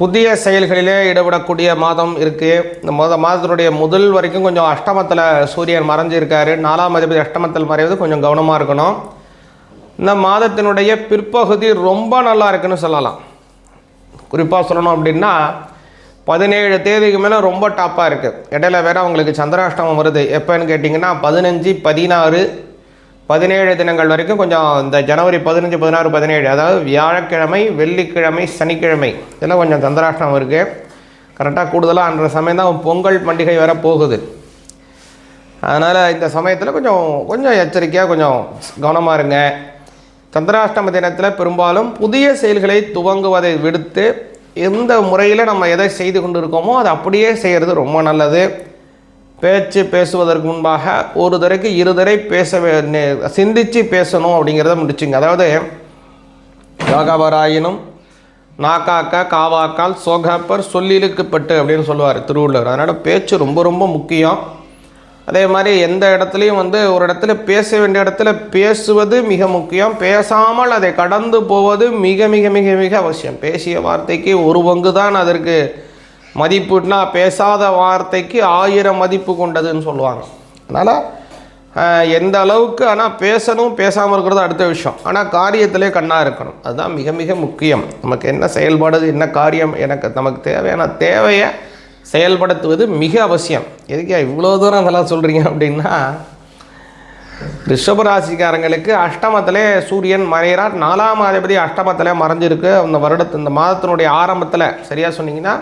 புதிய செயல்களிலே ஈடுபடக்கூடிய மாதம் இருக்குது இந்த முத மாதத்தினுடைய முதல் வரைக்கும் கொஞ்சம் அஷ்டமத்தில் சூரியன் மறைஞ்சிருக்காரு. நாலாம் அதிபதி அஷ்டமத்தில் மறைவது கொஞ்சம் கவனமாக இருக்கணும். இந்த மாதத்தினுடைய பிற்பகுதி ரொம்ப நல்லா இருக்குன்னு சொல்லலாம். குறிப்பாக சொல்லணும் அப்படின்னா பதினேழு தேதிக்கு மேலே ரொம்ப டாப்பாக இருக்குது இடையில வேற அவங்களுக்கு சந்திராஷ்டமம் வருது. எப்போன்னு கேட்டிங்கன்னா பதினஞ்சு பதினாறு பதினேழு தினங்கள் வரைக்கும் கொஞ்சம் இந்த ஜனவரி பதினஞ்சு பதினாறு பதினேழு அதாவது வியாழக்கிழமை வெள்ளிக்கிழமை சனிக்கிழமை இதெல்லாம் கொஞ்சம் சந்திராஷ்டம் இருக்குது கரெக்டாக கூடுதலாக அன்ற சமயம் தான் பொங்கல் பண்டிகை வர போகுது அதனால் இந்த சமயத்தில் கொஞ்சம் கொஞ்சம் எச்சரிக்கையாக கொஞ்சம் கவனமாக இருங்க. சந்திராஷ்டம தினத்தில் பெரும்பாலும் புதிய செயல்களை துவங்குவதை விடுத்து எந்த முறையில் நம்ம எதை செய்து கொண்டு இருக்கோமோ அதை அப்படியே செய்கிறது ரொம்ப நல்லது. பேச்சு பேசுவதற்கு முன்பாக ஒரு தரைக்கு இரு தரை பேச சிந்தித்து பேசணும் அப்படிங்கிறத முடிச்சுங்க. அதாவது யோகாவராயினும் நாக்காக்கா காவாக்கால் சோகாப்பர் சொல்லிலுக்குப்பட்டு அப்படின்னு சொல்லுவார் திருவள்ளுவர். அதனால் பேச்சு ரொம்ப ரொம்ப முக்கியம். அதே மாதிரி எந்த இடத்துலையும் வந்து ஒரு இடத்துல பேச வேண்டிய இடத்துல பேசுவது மிக முக்கியம். பேசாமல் அதை கடந்து போவது மிக மிக மிக மிக அவசியம். பேசிய வார்த்தைக்கு ஒரு பங்கு தான் அதற்கு மதிப்புனா பேசாத வார்த்தைக்கு ஆயிரம் மதிப்பு கொண்டதுன்னு சொல்லுவாங்க. அதனால் எந்த அளவுக்கு ஆனால் பேசணும் பேசாமல் இருக்கிறது அடுத்த விஷயம். ஆனால் காரியத்திலே கண்ணாக இருக்கணும். அதுதான் மிக மிக முக்கியம். நமக்கு என்ன செயல்பாடு என்ன காரியம் எனக்கு நமக்கு தேவையான தேவையை செயல்படுத்துவது மிக அவசியம். எதுக்கே இவ்வளோ தூரம் அதெல்லாம் சொல்கிறீங்க அப்படின்னா ரிஷபராசிக்காரங்களுக்கு அஷ்டமத்திலே சூரியன் மறைகிறார் நாலாம் அதிபதி அஷ்டமத்திலே மறைஞ்சிருக்கு. அந்த வருடத்து இந்த மாதத்தினுடைய ஆரம்பத்தில் சரியாக சொன்னீங்கன்னா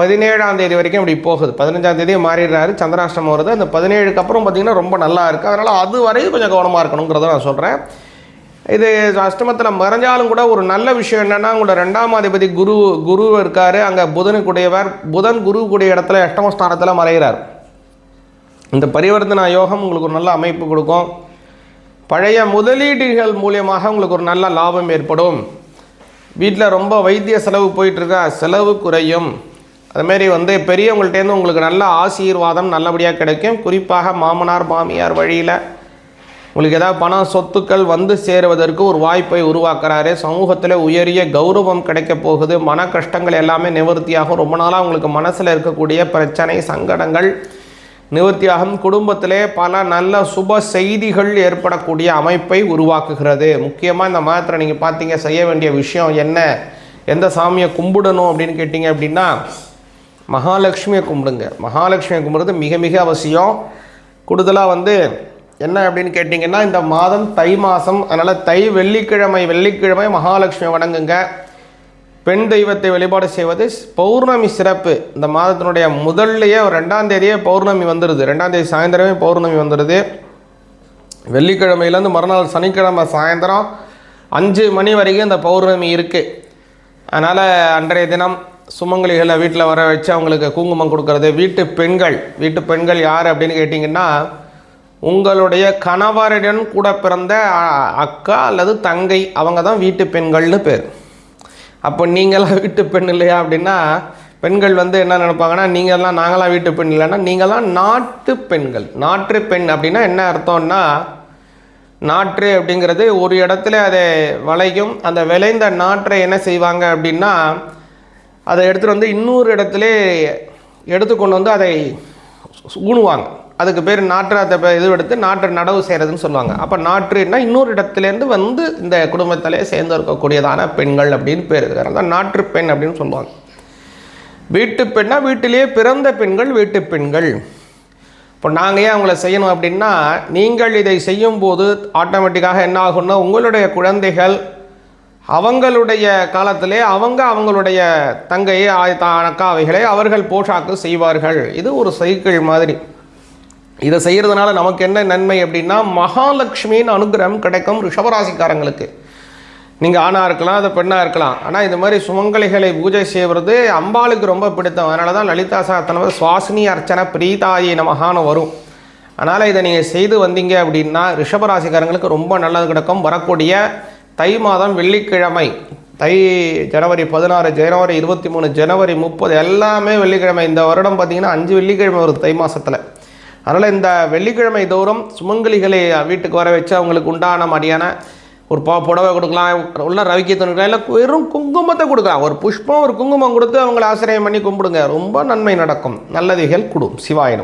பதினேழாம் தேதி வரைக்கும் இப்படி போகுது. பதினஞ்சாம் தேதி மாறிடுறாரு. சந்திராஷ்டமம் வருது. அந்த பதினேழுக்கு அப்புறம் பார்த்தீங்கன்னா ரொம்ப நல்லா இருக்குது அதனால் அது வரையும் கொஞ்சம் கவனமாக இருக்கணுங்கிறத நான் சொல்கிறேன் இது அஷ்டமத்தில் மறைஞ்சாலும் கூட ஒரு நல்ல விஷயம் என்னென்னா உங்களோட ரெண்டாம் அதிபதி குரு குரு இருக்கார். அங்கே புதனுக்குடையவர். புதன் குருவுக்குடைய இடத்துல அஷ்டமஸ்தானத்தில் மறைகிறார். இந்த பரிவர்த்தனா யோகம் உங்களுக்கு ஒரு நல்ல அமைப்பு கொடுக்கும். பழைய முதலீடுகள் மூலியமாக உங்களுக்கு ஒரு நல்ல லாபம் ஏற்படும். வீட்டில் ரொம்ப வைத்திய செலவு போயிட்டுருக்கா செலவு குறையும். அதுமாரி வந்து பெரியவங்கள்ட்டேருந்து உங்களுக்கு நல்ல ஆசீர்வாதம் நல்லபடியாக கிடைக்கும். குறிப்பாக மாமனார் மாமியார் வழியில் உங்களுக்கு ஏதாவது பணம் சொத்துக்கள் வந்து சேருவதற்கு ஒரு வாய்ப்பை உருவாக்குறாரு. சமூகத்தில் உயரிய கௌரவம் கிடைக்க போகுது. மன கஷ்டங்கள் எல்லாமே நிவர்த்தியாகும். ரொம்ப நாளாக உங்களுக்கு மனசில் இருக்கக்கூடிய பிரச்சனை சங்கடங்கள் நிவர்த்தியாகும். குடும்பத்திலே பல நல்ல சுப செய்திகள் ஏற்படக்கூடிய அமைப்பை உருவாக்குகிறது. முக்கியமாக இந்த மாதத்தில் நீங்கள் பார்த்தீங்க செய்ய வேண்டிய விஷயம் என்ன? எந்த சாமியை கும்பிடணும் அப்படின்னு கேட்டிங்க அப்படின்னா மகாலட்சுமியை கும்பிடுங்க. மகாலட்சுமியை கும்பிடுறது மிக மிக அவசியம். கூடுதலாக வந்து என்ன அப்படின்னு கேட்டிங்கன்னா இந்த மாதம் தை மாதம் அதனால் தை வெள்ளிக்கிழமை வெள்ளிக்கிழமை மகாலட்சுமியை வணங்குங்க. பெண் தெய்வத்தை வழிபாடு செய்வது பௌர்ணமி சிறப்பு. இந்த மாதத்தினுடைய முதல்லையே ஒரு ரெண்டாம் தேதியே பௌர்ணமி வந்துடுது ரெண்டாம் தேதி சாயந்தரமே பௌர்ணமி வந்துடுது வெள்ளிக்கிழமையிலேருந்து மறுநாள் சனிக்கிழமை சாயந்தரம் அஞ்சு மணி வரைக்கும் இந்த பௌர்ணமி இருக்குது அதனால் அன்றைய தினம் சுமங்கலிகளை வீட்டில் வர வச்சு அவங்களுக்கு குங்குமம் கொடுக்கறது. வீட்டு பெண்கள் வீட்டு பெண்கள் யார் அப்படின்னு கேட்டிங்கன்னா உங்களுடைய கணவரிடம் கூட பிறந்த அக்கா அல்லது தங்கை அவங்க தான் வீட்டு பெண்கள்னு பேர். அப்போ நீங்களாம் வீட்டு பெண் இல்லையா அப்படின்னா பெண்கள் வந்து என்ன நினைப்பாங்கன்னா நீங்கள்லாம் நாங்களாம் வீட்டு பெண் இல்லைன்னா நீங்களாம் நாட்டு பெண்கள். நாட்டு பெண் அப்படின்னா என்ன அர்த்தம்னா நாற்று அப்படிங்கிறது ஒரு இடத்துல அதை விளையும் அந்த விளைந்த நாற்றை என்ன செய்வாங்க அப்படின்னா அதை எடுத்துகிட்டு வந்து இன்னொரு இடத்துல எடுத்து கொண்டு வந்து அதை ஊணுவாங்க. அதுக்கு பேர் நாற்று அதை பே- இது எடுத்து நாற்று நடவு செய்கிறதுன்னு சொல்லுவாங்க. அப்போ நாற்றுன்னா இன்னொரு இடத்துலேருந்து வந்து இந்த குடும்பத்திலே சேர்ந்து இருக்கக்கூடியதான பெண்கள் அப்படின்னு பேர் இருக்கிறது அதான் நாற்று பெண் அப்படின்னு சொல்லுவாங்க. வீட்டு பெண்ணா வீட்டிலேயே பிறந்த பெண்கள் வீட்டு பெண்கள். இப்போ நாங்கள் ஏன் அவங்கள செய்யணும் அப்படின்னா நீங்கள் இதை செய்யும்போது ஆட்டோமேட்டிக்காக என்ன ஆகும்னா உங்களுடைய குழந்தைகள் அவங்களுடைய காலத்திலே அவங்க அவங்களுடைய தங்கை ஆய் அக்கா அவைகளை அவர்கள் போஷாக்கு செய்வார்கள். இது ஒரு சைக்கிள் மாதிரி. இதை செய்கிறதுனால நமக்கு என்ன நன்மை அப்படின்னா மகாலட்சுமியின் அனுகிரகம் கிடைக்கும் ரிஷபராசிக்காரங்களுக்கு. நீங்கள் ஆணாக இருக்கலாம் அது பெண்ணாக இருக்கலாம். ஆனால் இது மாதிரி சுமங்கலிகளை பூஜை செய்வது அம்பாளுக்கு ரொம்ப பிடித்தம். அதனால தான் லலிதா சாத்தனவர் சுவாசினி அர்ச்சனை பிரீதாயி நமகான வரும். அதனால் இதை நீங்கள் செய்து வந்தீங்க அப்படின்னா ரிஷபராசிக்காரங்களுக்கு ரொம்ப நல்லது கிடைக்கும். வரக்கூடிய தை மாதம் வெள்ளிக்கிழமை தை ஜனவரி பதினாறு ஜனவரி இருபத்தி மூணு ஜனவரி முப்பது எல்லாமே வெள்ளிக்கிழமை. இந்த வருடம் பார்த்திங்கன்னா அஞ்சு வெள்ளிக்கிழமை வரும் தை மாதத்தில் அதனால் இந்த வெள்ளிக்கிழமை தோறும் சுமங்கலிகளை வீட்டுக்கு வர வச்சு அவங்களுக்கு உண்டான மாதிரியான ஒரு பா புடவை கொடுக்கலாம் உள்ள ரவிக்கை கொடுக்கலாம் இல்லை வெறும் குங்குமத்தை கொடுக்கலாம். ஒரு புஷ்பம் ஒரு குங்குமம் கொடுத்து அவங்கள ஆசிரியம் பண்ணி கும்பிடுங்க. ரொம்ப நன்மை நடக்கும். நல்லதிகள் கொடும். சிவாய